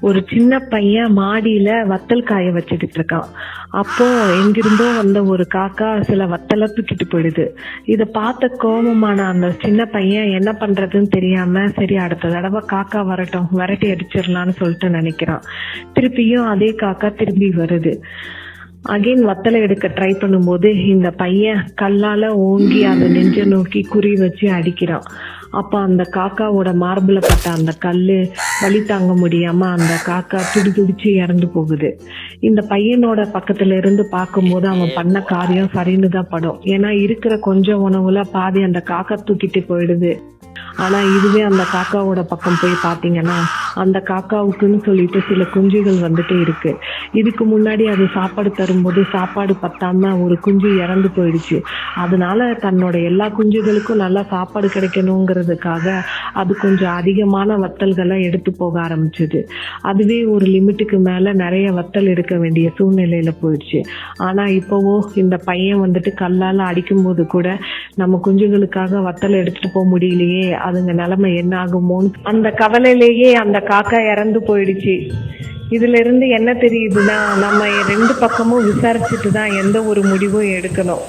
ஒரு சின்ன பையன் மாடியில வத்தல் காய வச்சுக்கிட்டு இருக்கான். அப்போ எங்கிருந்தோ வந்த ஒரு காக்கா சில வத்தலை தூக்கிட்டு போயிடுது. இதை பார்த்த கோபமான அந்த சின்ன பையன் என்ன பண்றதுன்னு தெரியாம சரி அடுத்த தடவை காக்கா வரட்டும் விரட்டி அடிச்சிடலாம்னு சொல்லிட்டு நினைக்கிறான். திருப்பியும் அதே காக்கா திரும்பி வருது. அகைன் வத்தலை எடுக்க ட்ரை பண்ணும்போது இந்த பையன் கல்லால ஓங்கி அதை நெஞ்ச நோக்கி குறி வச்சு அடிக்கிறான். அப்ப அந்த காக்காவோட மார்பில் பட்ட அந்த கல்லு வலி தாங்க முடியாம அந்த காக்கா துடி துடிச்சு இறந்து போகுது. இந்த பையனோட பக்கத்துல இருந்து பார்க்கும்போது அவன் பண்ண காரியம் சரின்னு தான் படும். ஏன்னா இருக்கிற கொஞ்சம் உணவுல பாதி அந்த காக்கா தூக்கிட்டு போயிடுது. ஆனா இதுவே அந்த காக்காவோட பக்கம் போய் பாத்தீங்கன்னா அந்த காக்காவுக்குன்னு சொல்லிட்டு சில குஞ்சுகள் வந்துட்டு இருக்கு. இதுக்கு முன்னாடி அது சாப்பாடு தரும்போது சாப்பாடு பத்தாம ஒரு குஞ்சு இறந்து போயிடுச்சு. அதனால தன்னோட எல்லா குஞ்சுகளுக்கும் நல்லா சாப்பாடு கிடைக்கணுங்கிறதுக்காக அது கொஞ்சம் அதிகமான வத்தல்களை எடுத்து போக ஆரம்பிச்சது. அதுவே ஒரு லிமிட்டுக்கு மேல நிறைய வத்தல் எடுக்க வேண்டிய சூழ்நிலையில போயிடுச்சு. ஆனா இப்போவோ இந்த பையன் வந்துட்டு கல்லால அடிக்கும்போது கூட நம்ம குஞ்சுகளுக்காக வத்தல் எடுத்துட்டு போக முடியலையே அதுங்க நிலைமை என்ன ஆகுமோன்னு அந்த கவலையிலேயே அந்த காக்கா இறந்து போயிடுச்சு. இதுல இருந்து என்ன தெரியுதுன்னா நம்ம ரெண்டு பக்கமும் விசாரிச்சுட்டு தான் எந்த ஒரு முடிவும் எடுக்கணும்.